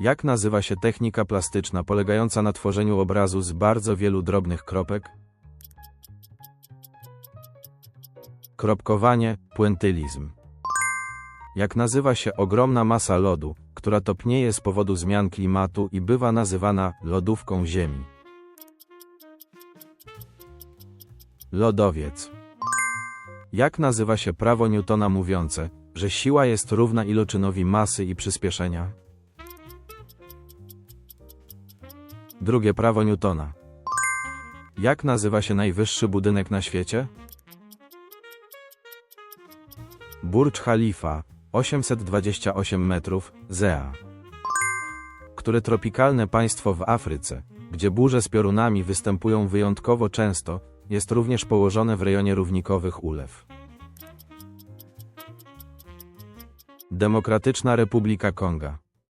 Jak nazywa się technika plastyczna polegająca na tworzeniu obrazu z bardzo wielu drobnych kropek? Kropkowanie, puentylizm. Jak nazywa się ogromna masa lodu, która topnieje z powodu zmian klimatu i bywa nazywana lodówką Ziemi? Lodowiec. Jak nazywa się prawo Newtona mówiące, że siła jest równa iloczynowi masy i przyspieszenia? Drugie prawo Newtona. Jak nazywa się najwyższy budynek na świecie? Burcz Khalifa, 828 metrów, Zea. Które tropikalne państwo w Afryce, gdzie burze z piorunami występują wyjątkowo często, jest również położone w rejonie równikowych ulew. Demokratyczna Republika Konga.